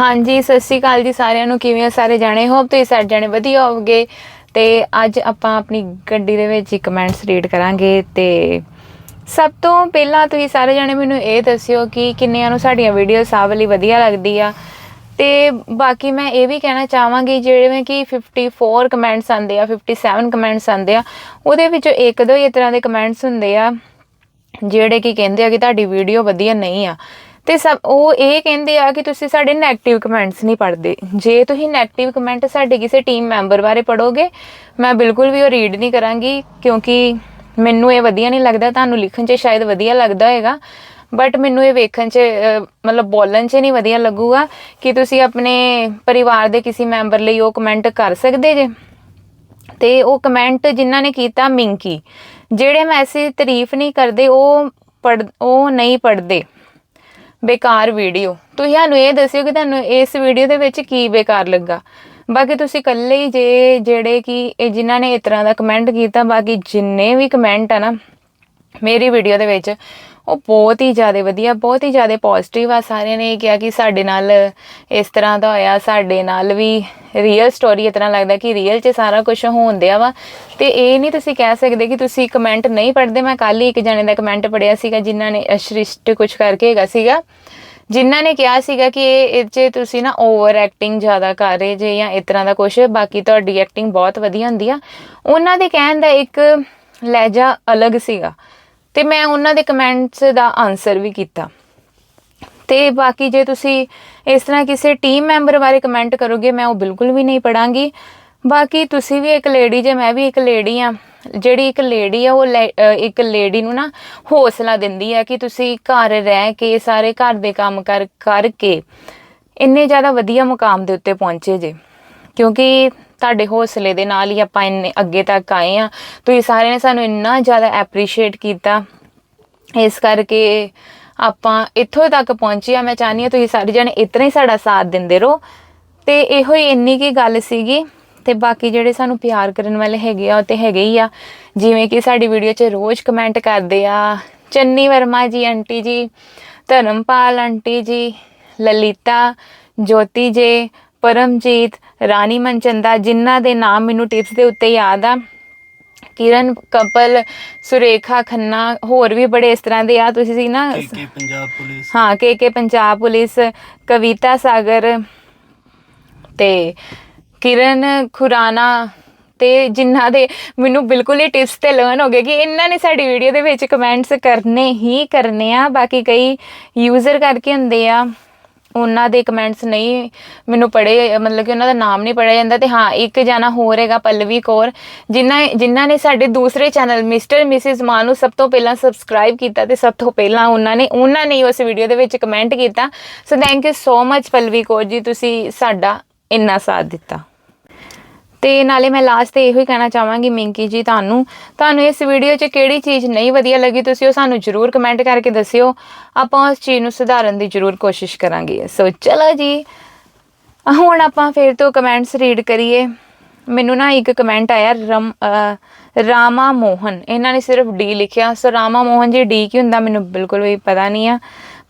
ਹਾਂਜੀ, ਸਤਿ ਸ਼੍ਰੀ ਅਕਾਲ ਜੀ ਸਾਰਿਆਂ ਨੂੰ। ਕਿਵੇਂ ਹੋ ਸਾਰੇ ਜਾਣੇ? ਹੋਪ ਤੁਸੀਂ ਸਾਰੇ ਜਾਣੇ ਵਧੀਆ ਹੋਵੋਗੇ। ਤੇ ਅੱਜ ਆਪਾਂ ਆਪਣੀ ਗੱਡੀ ਦੇ ਵਿੱਚ ਹੀ ਕਮੈਂਟਸ ਰੀਡ ਕਰਾਂਗੇ। ਤੇ ਸਭ ਤੋਂ ਪਹਿਲਾਂ ਤੁਸੀਂ ਸਾਰੇ ਜਾਣੇ ਮੈਨੂੰ ਇਹ ਦੱਸਿਓ ਕਿ ਕਿੰਨਿਆਂ ਨੂੰ ਸਾਡੀਆਂ ਵੀਡੀਓ ਸਭ ਲਈ ਵਧੀਆ ਲੱਗਦੀ ਆ। ਤੇ ਬਾਕੀ ਮੈਂ ਇਹ ਵੀ ਕਹਿਣਾ ਚਾਹਾਂਗੀ, ਜਿਵੇਂ ਕਿ 54 ਕਮੈਂਟਸ ਆਉਂਦੇ ਆ 57 ਕਮੈਂਟਸ ਆਉਂਦੇ ਆ, ਉਹਦੇ ਵਿੱਚੋਂ ਇੱਕ ਦੋ ਹੀ ਇਸ ਤਰ੍ਹਾਂ ਦੇ ਕਮੈਂਟਸ ਹੁੰਦੇ ਆ, ਜਿਹੜੇ ਕਿ ਕਹਿੰਦੇ ਆ ਕਿ ਤੁਹਾਡੀ ਵੀਡੀਓ ਵਧੀਆ ਨਹੀਂ ਆ। ਤੇ ਸਭ, ਉਹ ਇਹ ਕਹਿੰਦੇ ਆ ਕਿ ਤੁਸੀਂ ਸਾਡੇ 네ਗੇਟਿਵ ਕਮੈਂਟਸ ਨਹੀਂ ਪੜ੍ਹਦੇ। ਜੇ ਤੁਸੀਂ 네ਗੇਟਿਵ ਕਮੈਂਟ ਸਾਡੇ ਕਿਸੇ ਟੀਮ ਮੈਂਬਰ ਬਾਰੇ ਪੜੋਗੇ ਮੈਂ ਬਿਲਕੁਲ ਵੀ ਉਹ ਰੀਡ ਨਹੀਂ ਕਰਾਂਗੀ, ਕਿਉਂਕਿ ਮੈਨੂੰ ਇਹ ਵਧੀਆ ਨਹੀਂ ਲੱਗਦਾ, ਤੁਹਾਨੂੰ ਲਿਖਣ 'ਚ ਸ਼ਾਇਦ ਵਧੀਆ ਲੱਗਦਾ ਹੋਏਗਾ ਬਟ ਮੈਨੂੰ ਇਹ ਵੇਖਣ 'ਚ ਮਤਲਬ ਬੋਲਣ 'ਚ ਨਹੀਂ ਵਧੀਆ ਲੱਗੂਗਾ ਕਿ ਤੁਸੀਂ ਆਪਣੇ ਪਰਿਵਾਰ ਦੇ ਕਿਸੇ ਮੈਂਬਰ ਲਈ ਉਹ ਕਮੈਂਟ ਕਰ ਸਕਦੇ ਜੇ। ਤੇ ਉਹ ਕਮੈਂਟ ਜਿਨ੍ਹਾਂ ਨੇ ਕੀਤਾ, ਮਿੰਕੀ, ਜਿਹੜੇ ਮੈਸੇਜ ਤਾਰੀਫ ਨਹੀਂ ਕਰਦੇ, ਉਹ ਪੜ ਉਹ ਨਹੀਂ ਪੜਦੇ ਬੇਕਾਰ ਵੀਡੀਓ। ਤੁਸੀਂ ਸਾਨੂੰ ਇਹ ਦੱਸਿਓ ਕਿ ਤੁਹਾਨੂੰ ਇਸ ਵੀਡੀਓ ਦੇ ਵਿੱਚ ਕੀ ਬੇਕਾਰ ਲੱਗਾ। ਬਾਕੀ ਤੁਸੀਂ ਇਕੱਲੇ ਹੀ ਜੇ, ਜਿਹੜੇ ਕਿ ਇਹ ਜਿਨ੍ਹਾਂ ਨੇ ਇਸ ਤਰ੍ਹਾਂ ਦਾ ਕਮੈਂਟ ਕੀਤਾ, ਬਾਕੀ ਜਿੰਨੇ ਵੀ ਕਮੈਂਟ ਆ ਨਾ, ਮੇਰੀ ਵੀਡੀਓ ਦੇ ਵਿੱਚ ਉਹ ਬਹੁਤ ਹੀ ਜ਼ਿਆਦਾ ਵਧੀਆ, ਬਹੁਤ ਹੀ ਜ਼ਿਆਦਾ ਪੋਜ਼ਿਟਿਵ ਆ, ਸਾਰਿਆਂ ਨੇ ਇਹ ਕਿਹਾ ਕਿ ਸਾਡੇ ਨਾਲ ਇਸ ਤਰ੍ਹਾਂ ਦਾ ਹੋਇਆ, ਸਾਡੇ ਨਾਲ ਵੀ ਰੀਅਲ ਸਟੋਰੀ ਇਤਨਾ ਲੱਗਦਾ ਕਿ ਰੀਅਲ 'ਚ ਸਾਰਾ ਕੁਝ ਹੋਣ ਦਿਆ ਵਾ। ਤੇ ਇਹ ਨਹੀਂ ਤੁਸੀਂ ਕਹਿ ਸਕਦੇ ਕਿ ਤੁਸੀਂ ਕਮੈਂਟ ਨਹੀਂ ਪੜ੍ਹਦੇ, ਮੈਂ ਕੱਲ ਹੀ ਇੱਕ ਜਣੇ ਦਾ ਕਮੈਂਟ ਪੜਿਆ ਸੀਗਾ, ਜਿਨ੍ਹਾਂ ਨੇ ਅਸ਼੍ਰਿਸ਼ਟ ਕੁਝ ਕਰਕੇ ਹੈਗਾ ਸੀਗਾ। ਜਿਨ੍ਹਾਂ ਨੇ ਕਿਹਾ ਸੀਗਾ ਕਿ ਇਹ ਇਹ 'ਚ ਤੁਸੀਂ ਨਾ ਓਵਰ ਐਕਟਿੰਗ ਜ਼ਿਆਦਾ ਕਰ ਰਹੇ ਜੇ ਜਾਂ ਇਸ ਤਰ੍ਹਾਂ ਦਾ ਕੁਝ ਬਾਕੀ ਤੁਹਾਡੀ ਐਕਟਿੰਗ ਬਹੁਤ ਵਧੀਆ ਹੁੰਦੀ ਆ। ਉਹਨਾਂ ਦੇ ਕਹਿਣ ਦਾ ਇੱਕ ਲਹਿਜਾ ਅਲੱਗ ਸੀਗਾ। ਤੇ ਮੈਂ ਉਹਨਾਂ ਦੇ ਕਮੈਂਟਸ ਦਾ ਆਨਸਰ ਵੀ ਕੀਤਾ। ਤੇ ਬਾਕੀ ਜੇ ਤੁਸੀਂ ਇਸ ਤਰ੍ਹਾਂ ਕਿਸੇ ਟੀਮ ਮੈਂਬਰ ਬਾਰੇ ਕਮੈਂਟ ਕਰੋਗੇ, ਮੈਂ ਉਹ ਬਿਲਕੁਲ ਵੀ ਨਹੀਂ ਪੜਾਂਗੀ ਬਾਕੀ ਤੁਸੀਂ ਵੀ ਇੱਕ ਲੇਡੀ ਜੇ ਮੈਂ ਵੀ ਇੱਕ ਲੇਡੀ ਆ ਜਿਹੜੀ ਇੱਕ ਲੇਡੀ ਆ, ਉਹ ਲੈ- ਇੱਕ ਲੇਡੀ ਨੂੰ ਨਾ ਹੌਸਲਾ ਦਿੰਦੀ ਆ ਕਿ ਤੁਸੀਂ ਘਰ ਰਹਿ ਕੇ, ਸਾਰੇ ਘਰ ਦੇ ਕੰਮ ਕਰ ਕਰਕੇ ਇੰਨੇ ਜ਼ਿਆਦਾ ਵਧੀਆ ਮੁਕਾਮ ਦੇ ਉੱਤੇ ਪਹੁੰਚੇ ਜੇ। ਕਿਉਂਕਿ ਤੁਹਾਡੇ ਹੌਸਲੇ ਦੇ ਨਾਲ ਹੀ ਆਪਾਂ ਇੰਨੇ ਅੱਗੇ ਤੱਕ ਆਏ ਆ ਤੁਸੀਂ ਸਾਰਿਆਂ ਨੇ ਸਾਨੂੰ ਇੰਨਾ ਜ਼ਿਆਦਾ ਐਪਰੀਸ਼ੀਏਟ ਕੀਤਾ। ਇਸ ਕਰਕੇ ਆਪਾਂ ਇੱਥੋਂ ਤੱਕ ਪਹੁੰਚੇ ਆ ਮੈਂ ਚਾਹਨੀ ਆ ਤੁਸੀਂ ਸਾਰੇ ਜਣੇ ਇਤਨਾ ਹੀ ਸਾਡਾ ਸਾਥ ਦਿੰਦੇ ਰਹੋ। ਤੇ ਇਹੋ ਹੀ ਇੰਨੀ ਕੀ ਗੱਲ ਸੀਗੀ। ਤੇ ਬਾਕੀ ਜਿਹੜੇ ਸਾਨੂੰ ਪਿਆਰ ਕਰਨ ਵਾਲੇ ਹੈਗੇ ਆ, ਉਹ ਤੇ ਹੈਗੇ ਹੀ ਆ। ਜਿਵੇਂ ਕਿ ਸਾਡੀ ਵੀਡੀਓ 'ਚ ਰੋਜ਼ ਕਮੈਂਟ ਕਰਦੇ ਆ, ਚੰਨੀ ਵਰਮਾ ਜੀ, ਆਂਟੀ ਜੀ, ਧਰਮਪਾਲ ਆਂਟੀ ਜੀ, ਲਲਿਤਾ, ਜੋਤੀ ਜੇ, ਪਰਮਜੀਤ ਰਾਣੀ ਮਨਚੰਦਾ ਜਿਨ੍ਹਾਂ ਦੇ ਨਾਮ ਮੈਨੂੰ ਟਿਪਸ ਦੇ ਉੱਤੇ ਯਾਦ ਆ। ਕਿਰਨ ਕਪਲ ਸੁਰੇਖਾ ਖੰਨਾ ਹੋਰ ਵੀ ਬੜੇ ਇਸ ਤਰ੍ਹਾਂ ਦੇ ਆ। ਤੁਸੀਂ ਨਾ ਕੇ ਪੰਜਾਬ ਪੁਲਿਸ। ਹਾਂ ਕੇ ਕੇ ਪੰਜਾਬ ਪੁਲਿਸ ਕਵਿਤਾ ਸਾਗਰ ਤੇ ਕਿਰਨ ਖੁਰਾਨਾ ਤੇ ਜਿਨ੍ਹਾਂ ਦੇ ਮੈਨੂੰ ਬਿਲਕੁਲ ਹੀ ਟਿਪਸ ਤੇ ਲਰਨ ਹੋ ਗਏ ਕਿ ਇਹਨਾਂ ਨੇ ਸਾਡੀ ਵੀਡੀਓ ਦੇ ਵਿੱਚ ਕਮੈਂਟਸ ਕਰਨੇ ਹੀ ਕਰਨੇ ਆ। ਬਾਕੀ ਕਈ ਯੂਜ਼ਰ ਕਰਕੇ ਹੁੰਦੇ ਆ। ਉਹਨਾਂ ਦੇ ਕਮੈਂਟਸ ਨਹੀਂ ਮੈਨੂੰ ਪੜੇ ਮਤਲਬ ਕਿ ਉਹਨਾਂ ਦਾ ਨਾਮ ਨਹੀਂ ਪੜਿਆ ਜਾਂਦਾ ਤੇ ਹਾਂ, ਇੱਕ ਜਾਣਾ ਹੋਰ ਹੈਗਾ ਪੱਲਵੀ ਕੌਰ, ਜਿਨ੍ਹਾਂ ਜਿਨ੍ਹਾਂ ਨੇ ਸਾਡੇ ਦੂਸਰੇ ਚੈਨਲ ਮਿਸਟਰ ਮਿਸਿਸ ਮਾਨ ਨੂੰ ਸਭ ਤੋਂ ਪਹਿਲਾਂ ਸਬਸਕ੍ਰਾਈਬ ਕੀਤਾ ਤੇ ਸਭ ਤੋਂ ਪਹਿਲਾਂ ਉਹਨਾਂ ਨੇ ਉਹਨਾਂ ਨੇ ਉਸ ਵੀਡੀਓ ਦੇ ਵਿੱਚ ਕਮੈਂਟ ਕੀਤਾ। So thank you so much Pallavi Kaur ji, ਤੁਸੀਂ ਸਾਡਾ ਇੰਨਾ ਸਾਥ ਦਿੱਤਾ। ਤੇ ਨਾਲੇ ਮੈਂ ਲਾਸਟ ਤੇ ਇਹੋ ਹੀ ਕਹਿਣਾ ਚਾਹਾਂਗੀ ਮਿੰਕੀ ਜੀ ਤੁਹਾਨੂੰ ਤੁਹਾਨੂੰ ਇਸ ਵੀਡੀਓ 'ਚ ਕਿਹੜੀ ਚੀਜ਼ ਨਹੀਂ ਵਧੀਆ ਲੱਗੀ ਤੁਸੀਂ ਉਹ ਸਾਨੂੰ ਜਰੂਰ ਕਮੈਂਟ ਕਰਕੇ ਦੱਸਿਓ, ਆਪਾਂ ਉਸ ਚੀਜ਼ ਨੂੰ ਸੁਧਾਰਨ ਦੀ ਜਰੂਰ ਕੋਸ਼ਿਸ਼ ਕਰਾਂਗੇ। ਸੋ ਚਲੋ ਜੀ, ਹੁਣ ਆਪਾਂ ਫਿਰ ਤੋਂ ਕਮੈਂਟਸ ਰੀਡ ਕਰੀਏ। ਮੈਨੂੰ ਨਾ ਇੱਕ ਕਮੈਂਟ ਆਇਆ ਰਮ ਰਾਮਾ ਮੋਹਨ, ਇਹਨਾਂ ਨੇ ਸਿਰਫ ਡੀ ਲਿਖਿਆ। ਸੋ ਰਾਮਾ ਮੋਹਨ ਜੀ ਡੀ ਕੀ ਹੁੰਦਾ ਮੈਨੂੰ ਬਿਲਕੁਲ ਵੀ ਪਤਾ ਨਹੀਂ ਆ।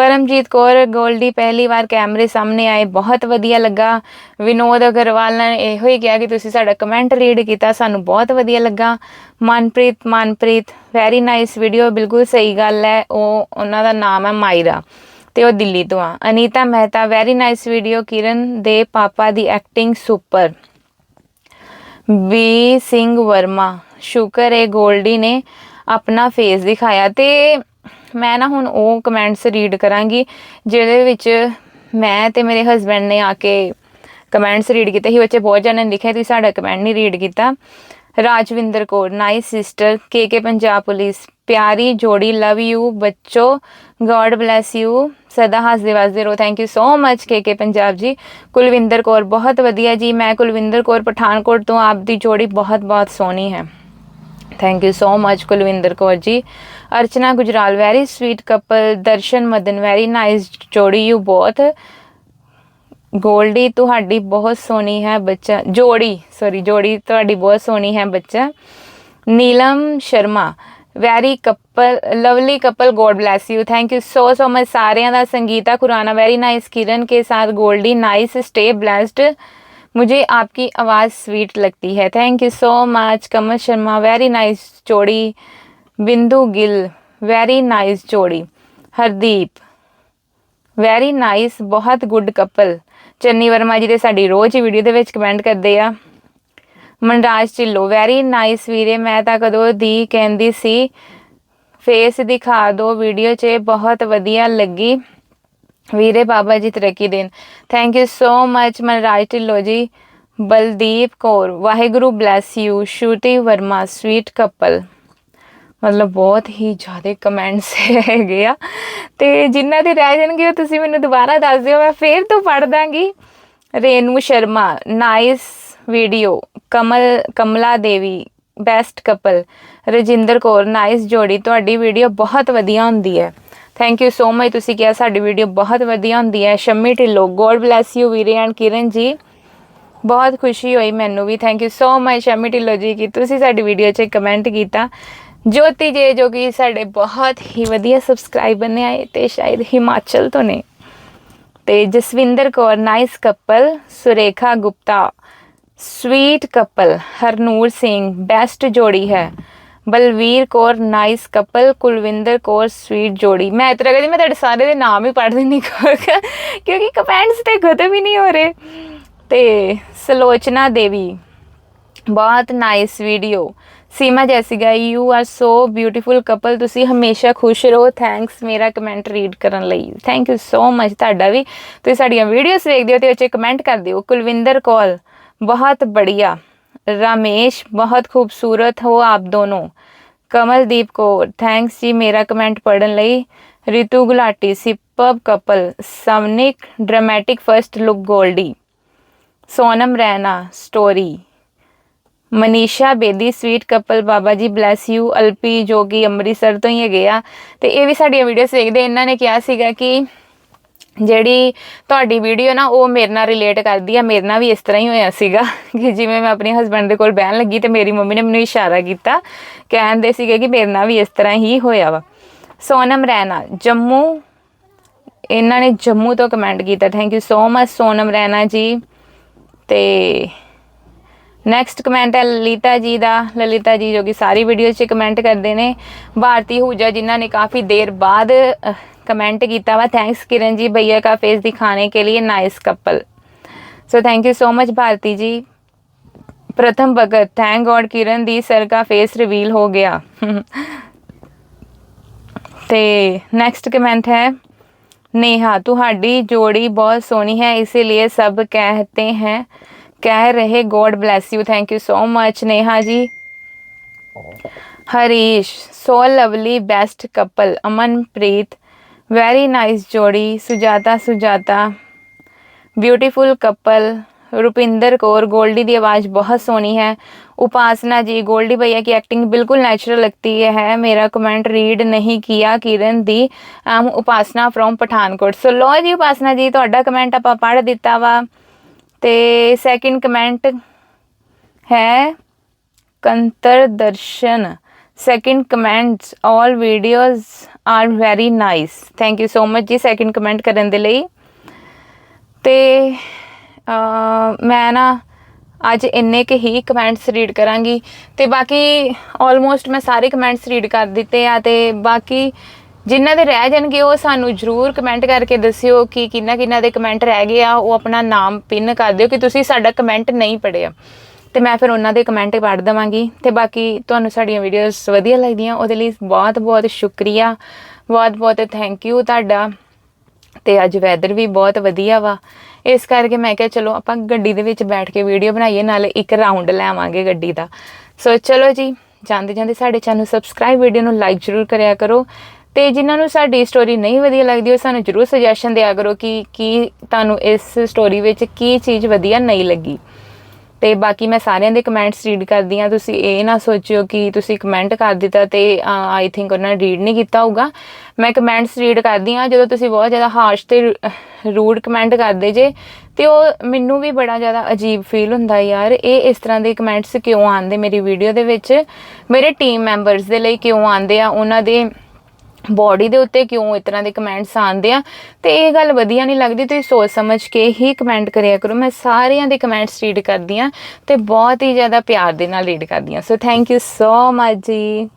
ਪਰਮਜੀਤ ਕੌਰ ਗੋਲਡੀ ਪਹਿਲੀ ਵਾਰ ਕੈਮਰੇ ਸਾਹਮਣੇ ਆਏ, ਬਹੁਤ ਵਧੀਆ ਲੱਗਾ। ਵਿਨੋਦ ਅਗਰਵਾਲ ਨੇ ਇਹੋ ਹੀ ਕਿਹਾ ਕਿ ਤੁਸੀਂ ਸਾਡਾ ਕਮੈਂਟ ਰੀਡ ਕੀਤਾ, ਸਾਨੂੰ ਬਹੁਤ ਵਧੀਆ ਲੱਗਾ। Manpreet Manpreet very nice video ਬਿਲਕੁਲ ਸਹੀ ਗੱਲ ਹੈ, ਉਹ ਉਹਨਾਂ ਦਾ ਨਾਮ ਹੈ ਮਾਇਰਾ ਤੇ ਉਹ ਦਿੱਲੀ ਤੋਂ ਆ। Anita Mehta very nice video Kiran ਦੇ ਪਾਪਾ ਦੀ acting super V Singh Verma, ਸ਼ੁਕਰ ਹੈ ਗੋਲਡੀ ਨੇ ਆਪਣਾ ਫੇਸ ਦਿਖਾਇਆ ਤੇ ਮੈਂ ਨਾ ਹੁਣ ਉਹ ਕਮੈਂਟਸ ਰੀਡ ਕਰਾਂਗੀ, ਜਿਹਦੇ ਵਿੱਚ ਮੈਂ ਤੇ ਮੇਰੇ ਹਸਬੰਡ ਨੇ ਆ ਕੇ ਕਮੈਂਟਸ ਰੀਡ ਕੀਤੇ। ਸੀ ਬੱਚੇ ਬਹੁਤ ਜਣੇ ਨੇ ਲਿਖਿਆ, ਤੁਸੀਂ ਸਾਡਾ ਕਮੈਂਟ ਨਹੀਂ ਰੀਡ ਕੀਤਾ। Rajwinder Kaur nice sister K K Punjab Police, ਪਿਆਰੀ ਜੋੜੀ ਲਵ ਯੂ ਬੱਚੋ ਗੋਡ ਬlesਸ ਯੂ ਸਦਾ ਹੱਸਦੇ ਵਸਦੇ ਰਹੋ। Thank you so much K K Punjab ji. Kulwinder Kaur, ਬਹੁਤ ਵਧੀਆ ਜੀ। ਮੈਂ ਕੁਲਵਿੰਦਰ ਕੌਰ ਪਠਾਨਕੋਟ ਤੋਂ, ਆਪ ਦੀ ਜੋੜੀ ਬਹੁਤ ਬਹੁਤ ਸੋਹਣੀ ਹੈ। Thank you so much Kulwinder Kaur ji Archana Gujral very sweet couple Darshan Madan very nice ਜੋੜੀ ਯੂ ਬੋਥ ਗੋਲਡੀ ਤੁਹਾਡੀ ਬਹੁਤ ਸੋਹਣੀ ਹੈ ਬੱਚਾ ਜੋੜੀ ਸੌਰੀ ਜੋੜੀ ਤੁਹਾਡੀ ਬਹੁਤ ਸੋਹਣੀ ਹੈ ਬੱਚਾ Neelam Sharma very couple lovely couple God bless you thank you so so much ਸਾਰਿਆਂ ਦਾ ਸੰਗੀਤਾ ਖੁਰਾਨਾ ਵੈਰੀ ਨਾਈਸ ਕਿਰਨ ਕੇ ਸਾਥ ਗੋਲਡੀ ਨਾਈਸ ਸਟੇ ਬlesਸਡ मुझे आपकी आवाज़ स्वीट लगती है thank you so much Kamal Sharma very nice जोड़ी बिंदु गिल वेरी नाइस जोड़ी हरदीप ਵੈਰੀ ਨਾਈਸ ਬਹੁਤ ਗੁੱਡ ਕਪਲ ਚੰਨੀ ਵਰਮਾ ਜੀ ਦੇ ਸਾਡੀ ਰੋਜ਼ ਹੀ ਵੀਡੀਓ ਦੇ ਵਿੱਚ ਕਮੈਂਟ ਕਰਦੇ ਆ ਮਨਰਾਜ ਢਿੱਲੋਂ ਵੈਰੀ ਨਾਈਸ ਵੀਰੇ ਮੈਂ ਤਾਂ ਕਦੋਂ ਦੀ ਕਹਿੰਦੀ ਸੀ ਫੇਸ ਦਿਖਾ ਦਿਓ ਵੀਡੀਓ 'ਚ ਬਹੁਤ ਵਧੀਆ ਲੱਗੀ ਵੀਰੇ ਬਾਬਾ ਜੀ ਤਰੱਕੀ ਦੇਣ। Thank you so much Manraj Dhillon ji. Baldeep Kaur, Waheguru bless you Shruti Verma sweet couple ਮਤਲਬ ਬਹੁਤ ਹੀ ਜ਼ਿਆਦਾ ਕਮੈਂਟਸ ਹੈਗੇ ਆ। ਤੇ ਜਿਨ੍ਹਾਂ ਦੇ ਰਹਿ ਜਾਣਗੇ, ਉਹ ਤੁਸੀਂ ਮੈਨੂੰ ਦੁਬਾਰਾ ਦੱਸ ਦਿਓ, ਮੈਂ ਫੇਰ ਤੋਂ ਪੜ ਦਾਂਗੀ। Renu Sharma nice video Kamal, Kamla Devi best couple Rajinder Kaur nice ਜੋੜੀ, ਤੁਹਾਡੀ ਵੀਡੀਓ ਬਹੁਤ ਵਧੀਆ ਹੁੰਦੀ ਹੈ। ਥੈਂਕ ਯੂ ਸੋ ਮਚ ਤੁਸੀਂ ਕਿਹਾ ਸਾਡੀ ਵੀਡੀਓ ਬਹੁਤ ਵਧੀਆ ਹੁੰਦੀ ਹੈ। Shammi Dhillon God bless you ਵੀਰੇ ਐਂਡ ਕਿਰਨ ਜੀ। ਬਹੁਤ ਖੁਸ਼ੀ ਹੋਈ ਮੈਨੂੰ ਵੀ। Thank you so much Shammi Dhillon ji, ਕਿ ਤੁਸੀਂ ਸਾਡੀ ਵੀਡੀਓ 'ਚ ਕਮੈਂਟ ਕੀਤਾ। ਜੋਤੀ ਜੇ, ਜੋ ਕਿ ਸਾਡੇ ਬਹੁਤ ਹੀ ਵਧੀਆ ਸਬਸਕ੍ਰਾਈਬਰ ਨੇ ਆਏ ਤੇ ਸ਼ਾਇਦ ਹਿਮਾਚਲ ਤੋਂ ਨੇ। ਤੇ Jaswinder Kaur nice couple Surekha Gupta sweet couple Harnoor Singh best ਜੋੜੀ ਹੈ। Balvir Kaur nice couple, Kulwinder Kaur, sweet ਜੋੜੀ। ਮੈਂ ਇਤਰਾ ਕਹਿੰਦੀ, ਮੈਂ ਤੁਹਾਡੇ ਸਾਰੇ ਦੇ ਨਾਮ ਹੀ ਪੜ੍ਹ ਦਿੰਦੀ ਕਿਉਂਕਿ ਕਮੈਂਟਸ ਤੇ ਖਤਮ ਹੀ ਨਹੀਂ ਹੋ ਰਹੇ। ਤੇ ਸਲੋਚਨਾ ਦੇਵੀ, ਬਹੁਤ nice video. Seema ਜੈਸੀਗਾ you are so beautiful couple ਤੁਸੀਂ ਹਮੇਸ਼ਾ ਖੁਸ਼ ਰਹੋ। ਥੈਂਕਸ ਮੇਰਾ ਕਮੈਂਟ ਰੀਡ ਕਰਨ ਲਈ। ਥੈਂਕ ਯੂ ਸੋ ਮਚ ਤੁਹਾਡਾ ਵੀ। ਤੁਸੀਂ ਸਾਡੀਆਂ ਵੀਡੀਓਜ਼ ਵੇਖਦੇ ਹੋ ਤੇ ਉੱਚੇ ਕਮੈਂਟ ਕਰਦੇ ਹੋ ਕੁਲਵਿੰਦਰ ਕੌਲ ਬਹੁਤ ਬੜੀਆ। रमेश बहुत खूबसूरत हो आप दोनों ਕਮਲਦੀਪ ਕੌਰ ਥੈਂਕਸ ਜੀ ਮੇਰਾ ਕਮੈਂਟ ਪੜਨ ਲਈ Ritu Gulati ਸਿਪਬ couple Samnik dramatic first look Goldy Sonam Raina story Manisha Bedi sweet couple Baba ji bless you ਅਲਪੀ ਜੋ ਕਿ ਅੰਮ੍ਰਿਤਸਰ ਤੋਂ ਹੀ ਹੈਗੇ ਆ ਤੇ ਇਹ ਵੀ ਸਾਡੀਆਂ ਵੀਡੀਓਸ ਵੇਖਦੇ ਇਹਨਾਂ ਨੇ ਕਿਹਾ ਸੀਗਾ ਕਿ ਜਿਹੜੀ ਤੁਹਾਡੀ ਵੀਡੀਓ ਨਾ, ਉਹ ਮੇਰੇ ਨਾਲ ਰਿਲੇਟ ਕਰਦੀ ਆ। ਮੇਰੇ ਨਾਲ ਵੀ ਇਸ ਤਰ੍ਹਾਂ ਹੀ ਹੋਇਆ ਸੀਗਾ ਕਿ ਜਿਵੇਂ ਮੈਂ ਆਪਣੇ ਹਸਬੰਡ ਦੇ ਕੋਲ ਬਹਿਣ ਲੱਗੀ ਤੇ ਮੇਰੀ ਮੰਮੀ ਨੇ ਮੈਨੂੰ ਇਸ਼ਾਰਾ ਕੀਤਾ। ਕਹਿੰਦੇ ਸੀਗੇ ਕਿ ਮੇਰੇ ਨਾਲ ਵੀ ਇਸ ਤਰ੍ਹਾਂ ਹੀ ਹੋਇਆ ਵਾ। ਸੋਨਮ ਰੈਨਾ, ਜੰਮੂ। ਇਹਨਾਂ ਨੇ ਜੰਮੂ ਤੋਂ ਕਮੈਂਟ ਕੀਤਾ। Thank you so much Sonam Raina ji. ਤੇ ਨੈਕਸਟ ਕਮੈਂਟ ਹੈ ਲਲਿਤਾ ਜੀ ਦਾ। ਲਲਿਤਾ ਜੀ ਜੋ ਕਿ ਸਾਰੀ ਵੀਡੀਓ 'ਚ ਕਮੈਂਟ ਕਰਦੇ ਨੇ। ਭਾਰਤੀ ਹੂਜਾ ਜਿਨ੍ਹਾਂ ਨੇ ਕਾਫੀ ਦੇਰ ਬਾਅਦ कमेंट किया हुआ थैंक्स किरण जी भैया का फेस दिखाने के लिए nice couple so thank you so much Bharti ji Pratham Bhagat thank God Kiran di sir का फेस रिवील हो गया ਤੇ ਨੈਕਸਟ ਕਮੈਂਟ ਹੈ नेहा ਤੁਹਾਡੀ जोड़ी बहुत सोनी है इसीलिए सब कहते हैं कह रहे God bless you thank you so much Neha ji Harish so lovely best couple Amanpreet very nice ਜੋੜੀ ਸੁਜਾਤਾ ਸੁਜਾਤਾ ਬਿਊਟੀਫੁਲ ਕਪਲ रुपिंदर कौर गोल्डी की आवाज़ बहुत सोनी है उपासना जी गोल्डी भैया की एक्टिंग बिल्कुल नेचुरल लगती है मेरा कमेंट रीड नहीं किया Kiran di M Upasana from Pathankot so लो जी उपासना जी ਤੁਹਾਡਾ ਕਮੈਂਟ ਆਪਾਂ ਪੜ੍ਹ ਦਿੱਤਾ ਵਾ ਤੇ ਸੈਕਿੰਡ ਕਮੈਂਟ ਹੈ ਕੰਤਰ Darshan second comments all videos are very nice thank you so much ਜੀ ਸੈਕਿੰਡ ਕਮੈਂਟ ਕਰਨ ਦੇ ਲਈ। ਤੇ ਮੈਂ ਨਾ ਅੱਜ ਇੰਨੇ ਕਿ ਹੀ ਕਮੈਂਟਸ ਰੀਡ ਕਰਾਂਗੀ। ਤੇ ਬਾਕੀ ਆਲਮੋਸਟ ਮੈਂ ਸਾਰੇ ਕਮੈਂਟਸ ਰੀਡ ਕਰ ਦਿੱਤੇ ਆ ਤੇ ਬਾਕੀ ਜਿਨ੍ਹਾਂ ਦੇ ਰਹਿ ਜਾਣਗੇ ਉਹ ਸਾਨੂੰ ਜਰੂਰ ਕਮੈਂਟ ਕਰਕੇ ਦੱਸਿਓ ਕਿ ਕਿੰਨਾ ਕਿੰਨਾ ਦੇ ਕਮੈਂਟ ਰਹਿ ਗਏ ਆ, ਉਹ ਆਪਣਾ ਨਾਮ ਪਿੰਨ ਕਰ ਦਿਓ ਕਿ ਤੁਸੀਂ ਸਾਡਾ ਕਮੈਂਟ ਨਹੀਂ ਪੜਿਆ ਤੇ ਮੈਂ ਫਿਰ ਉਹਨਾਂ ਦੇ ਕਮੈਂਟ ਪੜ੍ਹ ਦਵਾਂਗੀ। ਤੇ ਬਾਕੀ ਤੁਹਾਨੂੰ ਸਾਡੀਆਂ ਵੀਡੀਓਜ਼ ਵਧੀਆ ਲੱਗਦੀਆਂ, ਉਹਦੇ ਲਈ ਬਹੁਤ ਬਹੁਤ ਸ਼ੁਕਰੀਆ। ਬਹੁਤ ਬਹੁਤ ਥੈਂਕ ਯੂ ਤੁਹਾਡਾ। ਤੇ ਅੱਜ ਵੈਦਰ ਵੀ ਬਹੁਤ ਵਧੀਆ ਵਾ। ਇਸ ਕਰਕੇ ਮੈਂ ਕਿਹਾ, ਚਲੋ ਆਪਾਂ ਗੱਡੀ ਦੇ ਵਿੱਚ ਬੈਠ ਕੇ ਵੀਡੀਓ ਬਣਾਈਏ, ਨਾਲੇ ਇੱਕ ਰਾਉਂਡ ਲੈਵਾਂਗੇ ਗੱਡੀ ਦਾ। ਸੋ ਚਲੋ ਜੀ, ਜਾਂਦੇ ਜਾਂਦੇ ਸਾਡੇ ਚੈਨਲ ਸਬਸਕ੍ਰਾਈਬ ਵੀਡੀਓ ਨੂੰ ਲਾਈਕ ਜ਼ਰੂਰ ਕਰਿਆ ਕਰੋ। ਤੇ ਜਿਨ੍ਹਾਂ ਨੂੰ ਸਾਡੀ ਸਟੋਰੀ ਨਹੀਂ ਵਧੀਆ ਲੱਗਦੀ, ਉਹ ਸਾਨੂੰ ਜ਼ਰੂਰ ਸੁਜੈਸ਼ਨ ਦਿਆ ਕਰੋ ਕਿ ਕੀ ਤੁਹਾਨੂੰ ਇਸ ਸਟੋਰੀ ਵਿੱਚ ਕੀ ਚੀਜ਼ ਵਧੀਆ ਨਹੀਂ ਲੱਗੀ। ਤੇ ਬਾਕੀ ਮੈਂ ਸਾਰਿਆਂ ਦੇ ਕਮੈਂਟਸ ਰੀਡ ਕਰਦੀ ਆ ਤੁਸੀਂ ਇਹ ਨਾ ਸੋਚਿਓ ਕਿ ਤੁਸੀਂ ਕਮੈਂਟ ਕਰ ਦਿੱਤਾ ਤੇ ਆਈ ਥਿੰਕ ਉਹਨਾਂ ਨੇ ਰੀਡ ਨਹੀਂ ਕੀਤਾ ਹੋਊਗਾ। ਮੈਂ ਕਮੈਂਟਸ ਰੀਡ ਕਰਦੀ ਆ ਜਦੋਂ ਤੁਸੀਂ ਬਹੁਤ ਜ਼ਿਆਦਾ ਹਾਰਸ਼ ਤੇ ਰੂਡ ਕਮੈਂਟ ਕਰਦੇ ਜੇ, ਤੇ ਉਹ ਮੈਨੂੰ ਵੀ ਬੜਾ ਜ਼ਿਆਦਾ ਅਜੀਬ ਫੀਲ ਹੁੰਦਾ ਯਾਰ। ਇਹ ਇਸ ਤਰ੍ਹਾਂ ਦੇ ਕਮੈਂਟਸ ਕਿਉਂ ਆਉਂਦੇ ਮੇਰੀ ਵੀਡੀਓ ਦੇ ਵਿੱਚ? ਮੇਰੇ ਟੀਮ ਮੈਂਬਰਸ ਦੇ ਲਈ ਕਿਉਂ ਆਉਂਦੇ ਆ? ਉਹਨਾਂ ਦੇ ਬੋਡੀ ਦੇ ਉੱਤੇ ਕਿਉਂ ਇਸ ਤਰ੍ਹਾਂ ਦੇ ਕਮੈਂਟਸ ਆਉਂਦੇ ਆ? ਤੇ ਇਹ ਗੱਲ ਵਧੀਆ ਨਹੀਂ ਲੱਗਦੀ, ਤੁਸੀਂ ਸੋਚ ਸਮਝ ਕੇ ਹੀ ਕਮੈਂਟ ਕਰਿਆ ਕਰੋ। ਮੈਂ ਸਾਰਿਆਂ ਦੇ ਕਮੈਂਟਸ ਰੀਡ ਕਰਦੀ ਆ ਤੇ ਬਹੁਤ ਹੀ ਜ਼ਿਆਦਾ ਪਿਆਰ ਦੇ ਨਾਲ ਰੀਡ ਕਰਦੀ ਆ। So thank you so much ਜੀ।